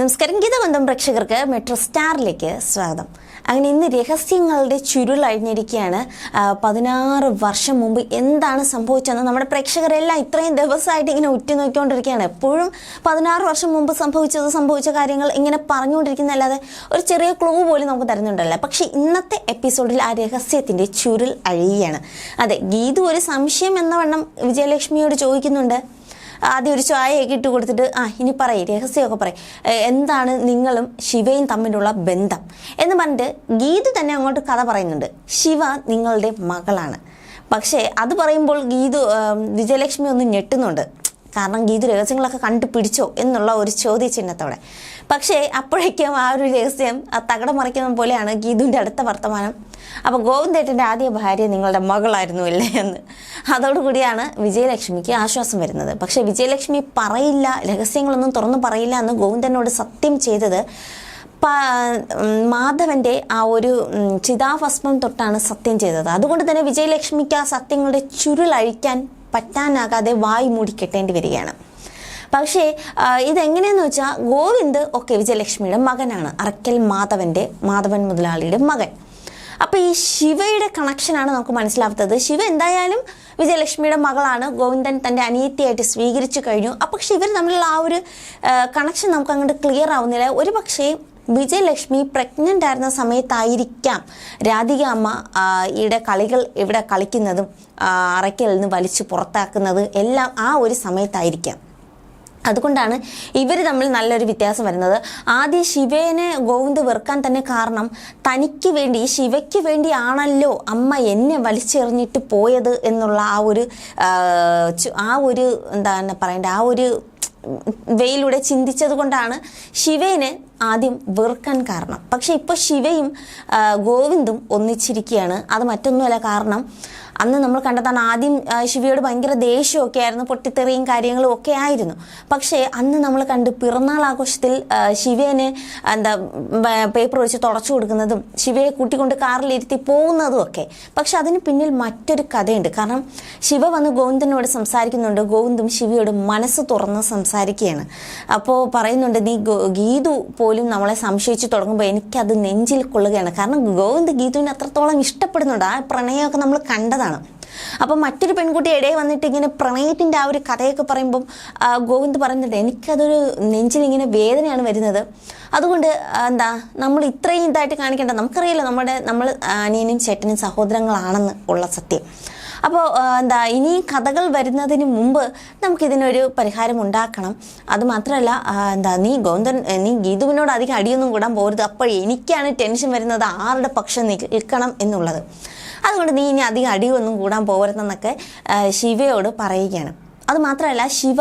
നമസ്കാരം. ഗീതബന്ധം പ്രേക്ഷകർക്ക് മെട്രോ സ്റ്റാറിലേക്ക് സ്വാഗതം. അങ്ങനെ ഇന്ന് രഹസ്യങ്ങളുടെ ചുരുൾ അഴിഞ്ഞിരിക്കുകയാണ്. പതിനാറ് വർഷം മുമ്പ് എന്താണ് സംഭവിച്ചതെന്ന് നമ്മുടെ പ്രേക്ഷകരെല്ലാം ഇത്രയും ദിവസമായിട്ട് ഇങ്ങനെ ഉറ്റുനോക്കിക്കൊണ്ടിരിക്കുകയാണ്. എപ്പോഴും പതിനാറ് വർഷം മുമ്പ് സംഭവിച്ചത് സംഭവിച്ച കാര്യങ്ങൾ ഇങ്ങനെ പറഞ്ഞുകൊണ്ടിരിക്കുന്നതല്ലാതെ ഒരു ചെറിയ ക്ലൂ പോലും നമുക്ക് തരുന്നുണ്ടല്ലോ. പക്ഷെ ഇന്നത്തെ എപ്പിസോഡിൽ ആ രഹസ്യത്തിന്റെ ചുരുൾ അഴിയുകയാണ്. അതെ ഗീതു ഒരു സംശയം എന്ന വണ്ണം വിജയലക്ഷ്മിയോട് ചോദിക്കുന്നുണ്ട്. ആദ്യം ഒരു ചായയൊക്കെ ഇട്ട് കൊടുത്തിട്ട് ആ ഇനി പറയും രഹസ്യമൊക്കെ പറയും. എന്താണ് നിങ്ങളും ശിവയും തമ്മിലുള്ള ബന്ധം? എന്ന് പറഞ്ഞിട്ട് ഗീതു തന്നെ അങ്ങോട്ട് കഥ പറയുന്നുണ്ട്. ശിവ നിങ്ങളുടെ മകളാണ്. പക്ഷേ അത് പറയുമ്പോൾ ഗീതു വിജയലക്ഷ്മി ഒന്ന് ഞെട്ടുന്നുണ്ട്. കാരണം ഗീതു രഹസ്യങ്ങളൊക്കെ കണ്ടുപിടിച്ചോ എന്നുള്ള ഒരു ചോദ്യചിഹ്നത്തോടെ. പക്ഷേ അപ്പോഴേക്കും ആ ഒരു രഹസ്യം തകടം മറിക്കുന്ന പോലെയാണ് ഗീതുവിന്റെ അടുത്ത വർത്തമാനം. അപ്പോൾ ഗോവിന്ദേട്ടന്റെ ആദ്യ ഭാര്യ നിങ്ങളുടെ മകളായിരുന്നു അല്ലേ എന്ന്. അതോടുകൂടിയാണ് വിജയലക്ഷ്മിക്ക് ആശ്വാസം വരുന്നത്. പക്ഷേ വിജയലക്ഷ്മി പറയില്ല രഹസ്യങ്ങളൊന്നും തുറന്നു പറയില്ല എന്ന് ഗോവിന്ദനോട് സത്യം ചെയ്തത് മാധവന്റെ ആ ഒരു ചിതാഭസ്മം തൊട്ടാണ് സത്യം ചെയ്തത്. അതുകൊണ്ട് തന്നെ വിജയലക്ഷ്മിക്ക് ആ സത്യങ്ങളുടെ ചുരുളഴിക്കാൻ പറ്റാനാകാതെ വായി മൂടി കെട്ടേണ്ടി വരികയാണ്. പക്ഷേ ഇതെങ്ങനെയെന്ന് വെച്ചാൽ ഗോവിന്ദ് ഒക്കെ വിജയലക്ഷ്മിയുടെ മകനാണ്. അറക്കൽ മാധവന്റെ മാധവൻ മുതലാളിയുടെ മകൻ. അപ്പോൾ ഈ ശിവയുടെ കണക്ഷനാണ് നമുക്ക് മനസ്സിലാവാത്തത്. ശിവ എന്തായാലും വിജയലക്ഷ്മിയുടെ മകളാണ്. ഗോവിന്ദൻ തന്റെ അനിയത്തിയായിട്ട് സ്വീകരിച്ചു കഴിഞ്ഞു. അപ്പോൾ പക്ഷെ ഇവർ തമ്മിലുള്ള ആ ഒരു കണക്ഷൻ നമുക്ക് അങ്ങോട്ട് ക്ലിയർ ആവുന്നില്ല. ഒരു പക്ഷേ വിജയലക്ഷ്മി പ്രഗ്നന്റ് ആയിരുന്ന സമയത്തായിരിക്കാം രാധിക അമ്മ ഇവിടെ കളികൾ ഇവിടെ കളിക്കുന്നതും അറയ്ക്കൽ നിന്ന് വലിച്ചു പുറത്താക്കുന്നത് എല്ലാം ആ ഒരു സമയത്തായിരിക്കാം. അതുകൊണ്ടാണ് ഇവർ തമ്മിൽ നല്ലൊരു വ്യത്യാസം വരുന്നത്. ആദ്യം ശിവേനെ ഗോവിന്ദ് വെറുക്കാൻ തന്നെ കാരണം തനിക്ക് വേണ്ടി ശിവയ്ക്ക് വേണ്ടിയാണല്ലോ അമ്മ എന്നെ വലിച്ചെറിഞ്ഞിട്ട് പോയത് എന്നുള്ള ആ ഒരു ആ, ഒരു എന്താണ് പറയേണ്ടത് ആ ഒരു വെയിലൂടെ ചിന്തിച്ചത് കൊണ്ടാണ് ശിവേനെ ആദ്യം വെറുക്കാൻ കാരണം. പക്ഷെ ഇപ്പോൾ ശിവയും ഗോവിന്ദും ഒന്നിച്ചിരിക്കുകയാണ്. അത് മറ്റൊന്നുമല്ല കാരണം അന്ന് നമ്മൾ കണ്ടതാണ് ആദ്യം ശിവയോട് ഭയങ്കര ദേഷ്യമൊക്കെ ആയിരുന്നു പൊട്ടിത്തെറിയും കാര്യങ്ങളും ഒക്കെ ആയിരുന്നു. പക്ഷേ അന്ന് നമ്മൾ കണ്ട് പിറന്നാൾ ആഘോഷത്തിൽ ശിവേനെ എന്താ പേപ്പർ വെച്ച് തുടച്ചു കൊടുക്കുന്നതും ശിവയെ കൂട്ടിക്കൊണ്ട് കാറിലിരുത്തി പോകുന്നതും ഒക്കെ. പക്ഷെ അതിന് പിന്നിൽ മറ്റൊരു കഥയുണ്ട്. കാരണം ശിവ വന്ന് ഗോവിന്ദനോട് സംസാരിക്കുന്നുണ്ട്. ഗോവിന്ദും ശിവയോട് മനസ്സ് തുറന്ന് സംസാരിക്കുകയാണ്. അപ്പോൾ പറയുന്നുണ്ട് നീ ഗീതു പോലും നമ്മളെ സംശയിച്ച് തുടങ്ങുമ്പോൾ എനിക്കത് നെഞ്ചിൽ കൊള്ളുകയാണ്. കാരണം ഗോവിന്ദ് ഗീതുവിനെ അത്രത്തോളം ഇഷ്ടപ്പെടുന്നുണ്ട്. ആ പ്രണയമൊക്കെ നമ്മൾ കണ്ടതാണ്. അപ്പം മറ്റൊരു പെൺകുട്ടി ഇടയിൽ വന്നിട്ട് ഇങ്ങനെ പ്രണയത്തിന്റെ ആ ഒരു കഥയൊക്കെ പറയുമ്പം ഗോവിന്ദ് പറയുന്നുണ്ട് എനിക്കതൊരു നെഞ്ചിൽ ഇങ്ങനെ വേദനയാണ് വരുന്നത്. അതുകൊണ്ട് എന്താ നമ്മൾ ഇത്രയും ഇതായിട്ട് കാണിക്കേണ്ട. നമുക്കറിയില്ല നമ്മുടെ നമ്മൾ അനിയനും ചേട്ടനും സഹോദരങ്ങളാണെന്ന് ഉള്ള സത്യം. അപ്പോൾ എന്താ ഇനി കഥകൾ വരുന്നതിന് മുമ്പ് നമുക്കിതിനൊരു പരിഹാരം ഉണ്ടാക്കണം. അതുമാത്രമല്ല എന്താ നീ ഗോവിന്ദൻ നീ ഗീതുവിനോട് അധികം അടിയൊന്നും കൂടാൻ പോരുത്. അപ്പോൾ എനിക്കാണ് ടെൻഷൻ വരുന്നത് ആരുടെ പക്ഷം നിൽക്കണം എന്നുള്ളത്. അതുകൊണ്ട് നീ ഇനി അധികം അടിയൊന്നും കൂടാൻ പോകരുതെന്നൊക്കെ ശിവയോട് പറയുകയാണ്. അത് മാത്രമല്ല ശിവ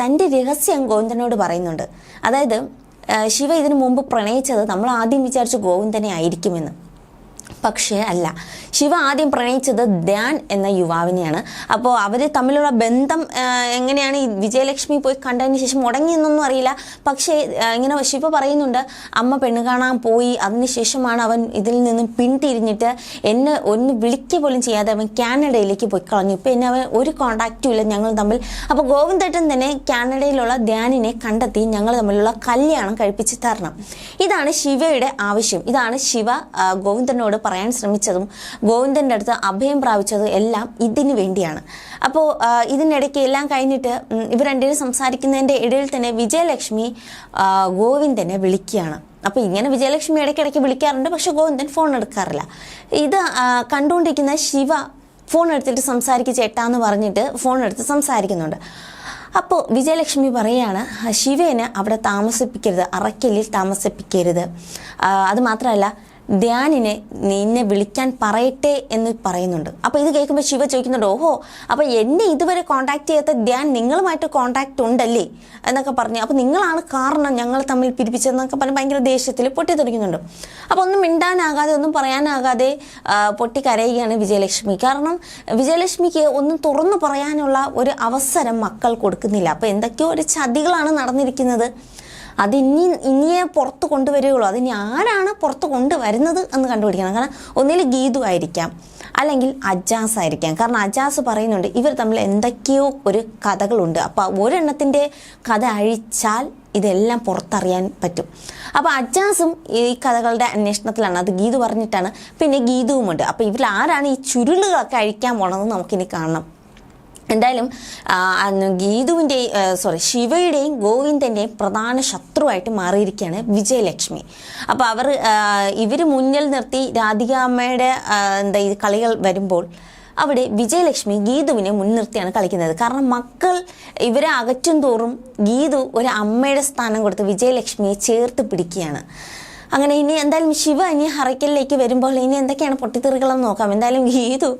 തന്റെ രഹസ്യം ഗോവിന്ദനോട് പറയുന്നുണ്ട്. അതായത് ശിവ ഇതിനു മുമ്പ് പ്രണയിച്ചത് നമ്മൾ ആദ്യം വിചാരിച്ച ഗോവിന്ദനെ ആയിരിക്കുമെന്ന്. പക്ഷേ അല്ല. ശിവ ആദ്യം പ്രണയിച്ചത് ധ്യാൻ എന്ന യുവാവിനെയാണ്. അപ്പോൾ അവർ തമ്മിലുള്ള ബന്ധം എങ്ങനെയാണ് ഈ വിജയലക്ഷ്മി പോയി കണ്ടതിന് ശേഷം മുടങ്ങിയെന്നൊന്നും അറിയില്ല. പക്ഷേ ഇങ്ങനെ ശിവ പറയുന്നുണ്ട് അമ്മ പെണ്ണ് കാണാൻ പോയി. അതിനുശേഷമാണ് അവൻ ഇതിൽ നിന്നും പിന്തിരിഞ്ഞിട്ട് എന്നെ ഒന്ന് വിളിക്കുക പോലും ചെയ്യാതെ അവൻ കാനഡയിലേക്ക് പോയി കളഞ്ഞു. ഇപ്പം എന്നെ അവൻ ഒരു കോണ്ടാക്റ്റും ഇല്ല ഞങ്ങൾ തമ്മിൽ. അപ്പോൾ ഗോവിന്ദേട്ടൻ തന്നെ കാനഡയിലുള്ള ധ്യാനിനെ കണ്ടെത്തി ഞങ്ങൾ തമ്മിലുള്ള കല്യാണം കഴിപ്പിച്ച് തരണം. ഇതാണ് ശിവയുടെ ആവശ്യം. ഇതാണ് ശിവ ഗോവിന്ദനോട് പറയാൻ ശ്രമിച്ചതും ഗോവിന്ദന്റെ അടുത്ത് അഭയം പ്രാപിച്ചത് എല്ലാം ഇതിന് വേണ്ടിയാണ്. അപ്പോൾ ഇതിനിടയ്ക്ക് എല്ലാം കഴിഞ്ഞിട്ട് ഇവർ രണ്ടുപേരും സംസാരിക്കുന്നതിന്റെ ഇടയിൽ തന്നെ വിജയലക്ഷ്മി ഗോവിന്ദനെ വിളിക്കുകയാണ്. അപ്പോൾ ഇങ്ങനെ വിജയലക്ഷ്മി ഇടയ്ക്കിടയ്ക്ക് വിളിക്കാറുണ്ട് പക്ഷെ ഗോവിന്ദൻ ഫോൺ എടുക്കാറില്ല. ഇത് കണ്ടുകൊണ്ടിരിക്കുന്ന ശിവ ഫോൺ എടുത്തിട്ട് സംസാരിക്കുക ചേട്ടാന്ന് പറഞ്ഞിട്ട് ഫോൺ എടുത്ത് സംസാരിക്കുന്നുണ്ട്. അപ്പോൾ വിജയലക്ഷ്മി പറയാണ് ശിവേനെ അവിടെ താമസിപ്പിക്കരുത് അറക്കലിൽ താമസിപ്പിക്കരുത്. അതുമാത്രമല്ല അത് മാത്രമല്ല ധ്യാനിനെ നിന്നെ വിളിക്കാൻ പറയട്ടെ എന്ന് പറയുന്നുണ്ട്. അപ്പോൾ ഇത് കേൾക്കുമ്പോൾ ശിവ ചോദിക്കുന്നുണ്ട് ഓഹോ അപ്പോൾ എന്നെ ഇതുവരെ കോൺടാക്ട് ചെയ്യാത്ത ധ്യാൻ നിങ്ങളുമായിട്ട് കോൺടാക്ട് ഉണ്ടല്ലേ? എന്നൊക്കെ പറഞ്ഞു അപ്പോൾ നിങ്ങളാണ് കാരണം ഞങ്ങൾ തമ്മിൽ പിരിപ്പിച്ചതെന്നൊക്കെ പറഞ്ഞ് ഭയങ്കര ദേഷ്യത്തിൽ പൊട്ടി തുടങ്ങുന്നുണ്ട് അപ്പോൾ ഒന്നും മിണ്ടാനാകാതെ ഒന്നും പറയാനാകാതെ പൊട്ടി കരയുകയാണ് വിജയലക്ഷ്മി. കാരണം വിജയലക്ഷ്മിക്ക് ഒന്നും തുറന്നു പറയാനുള്ള ഒരു അവസരം മക്കൾ കൊടുക്കുന്നില്ല. അപ്പോൾ എന്തൊക്കെയോ ഒരു ചതികളാണ് നടന്നിരിക്കുന്നത്. അത് ഇനി ഇനിയെ പുറത്ത് കൊണ്ടുവരികയുള്ളൂ. അതിനി ആരാണ് പുറത്ത് കൊണ്ടുവരുന്നത് എന്ന് കണ്ടുപിടിക്കണം. കാരണം ഒന്നിൽ ഗീതു ആയിരിക്കാം അല്ലെങ്കിൽ അജാസ് ആയിരിക്കാം. കാരണം അജാസ് പറയുന്നുണ്ട് ഇവർ തമ്മിൽ എന്തൊക്കെയോ ഒരു കഥകളുണ്ട്. അപ്പോൾ ഒരെണ്ണത്തിന്റെ കഥ അഴിച്ചാൽ ഇതെല്ലാം പുറത്തറിയാൻ പറ്റും. അപ്പോൾ അജാസും ഈ കഥകളുടെ അന്വേഷണത്തിലാണ്. അത് ഗീതു പറഞ്ഞിട്ടാണ്. പിന്നെ ഗീതുവുമുണ്ട്. അപ്പോൾ ഇവരിൽ ആരാണ് ഈ ചുരുളുകളൊക്കെ അഴിക്കാൻ പോണതെന്ന് നമുക്കിനി കാണണം. എന്തായാലും ആ, അന്ന് ഗീതുവിന്റെ സോറി ശിവയുടെയും ഗോവിന്ദന്റെയും പ്രധാന ശത്രുവായിട്ട് മാറിയിരിക്കുകയാണ് വിജയലക്ഷ്മി. അപ്പോൾ അവർ ഇവർ മുന്നിൽ നിർത്തി രാധികാമ്മയുടെ എന്താ ഈ കളികൾ വരുമ്പോൾ അവിടെ വിജയലക്ഷ്മി ഗീതുവിനെ മുൻനിർത്തിയാണ് കളിക്കുന്നത്. കാരണം മക്കൾ ഇവരെ അകറ്റും തോറും ഗീതു ഒരു അമ്മയുടെ സ്ഥാനം കൊടുത്ത് വിജയലക്ഷ്മിയെ ചേർത്ത് പിടിക്കുകയാണ്. അങ്ങനെ ഇനി എന്തായാലും ശിവ ഇനി ഹറയ്ക്കലിലേക്ക് വരുമ്പോൾ ഇനി എന്തൊക്കെയാണ് പൊട്ടിത്തെറികളെന്ന് നോക്കാം. എന്തായാലും ഗീതു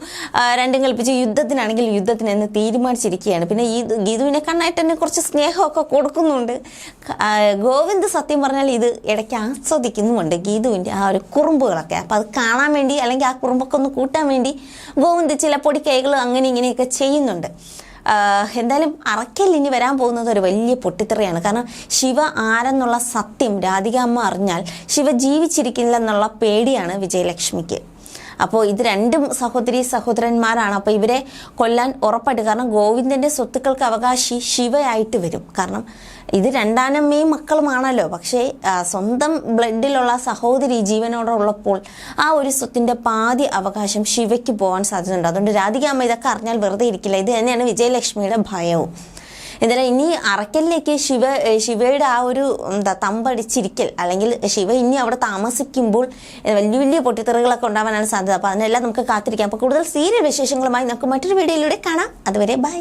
രണ്ടും കൽപ്പിച്ച് യുദ്ധത്തിനാണെങ്കിൽ യുദ്ധത്തിന് എന്ന് തീരുമാനിച്ചിരിക്കുകയാണ്. പിന്നെ ഈ ഗീതുവിനെ കണ്ണായിട്ട് തന്നെ കുറച്ച് സ്നേഹമൊക്കെ കൊടുക്കുന്നുണ്ട്. ഗോവിന്ദ് സത്യം പറഞ്ഞാൽ ഇത് ഇടയ്ക്ക് ആസ്വദിക്കുന്നുമുണ്ട് ഗീതുവിന്റെ ആ ഒരു കുറുമ്പുകളൊക്കെ. അപ്പോൾ അത് കാണാൻ വേണ്ടി അല്ലെങ്കിൽ ആ കുറുമ്പൊക്കെ ഒന്ന് കൂട്ടാൻ വേണ്ടി ഗോവിന്ദ് ചില പൊടിക്കൈകൾ അങ്ങനെ ഇങ്ങനെയൊക്കെ ചെയ്യുന്നുണ്ട്. എന്തായാലും അറക്കൽ ഇനി വരാൻ പോകുന്നത് ഒരു വലിയ പൊട്ടിത്തെറിയാണ്. കാരണം ശിവ ആരെന്നുള്ള സത്യം രാധിക അമ്മ അറിഞ്ഞാൽ ശിവ ജീവിച്ചിരിക്കില്ലെന്നുള്ള പേടിയാണ് വിജയലക്ഷ്മിക്ക്. അപ്പോൾ ഇത് രണ്ടും സഹോദരി സഹോദരന്മാരാണ്. അപ്പോൾ ഇവരെ കൊല്ലാൻ ഉറപ്പായിട്ട് കാരണം ഗോവിന്ദന്റെ സ്വത്തുക്കൾക്ക് അവകാശി ശിവയായിട്ട് വരും. കാരണം ഇത് രണ്ടാനമ്മയും മക്കളുമാണല്ലോ. പക്ഷേ സ്വന്തം ബ്ലഡിലുള്ള സഹോദരി ജീവനോടെ ഉള്ളപ്പോൾ ആ ഒരു സ്വത്തിന്റെ പാതി അവകാശം ശിവയ്ക്ക് പോകാൻ സാധ്യതയുണ്ട്. അതുകൊണ്ട് രാധികാമ്മ ഇതൊക്കെ അറിഞ്ഞാൽ വെറുതെ ഇരിക്കില്ല. ഇത് തന്നെയാണ് വിജയലക്ഷ്മിയുടെ ഭയവും. എന്തായാലും ഇനി അറക്കലിലേക്ക് ശിവ ശിവയുടെ ആ ഒരു എന്താ തമ്പടിച്ചിരിക്കൽ അല്ലെങ്കിൽ ശിവ ഇനി അവിടെ താമസിക്കുമ്പോൾ വലിയ വലിയ പൊട്ടിത്തെറികളൊക്കെ ഉണ്ടാവാനാണ് സാധ്യത. അപ്പോൾ അതിനെല്ലാം നമുക്ക് കാത്തിരിക്കാം. അപ്പോൾ കൂടുതൽ സീരിയൽ വിശേഷങ്ങളുമായി നമുക്ക് മറ്റൊരു വീഡിയോയിലൂടെ കാണാം. അതുവരെ ബൈ.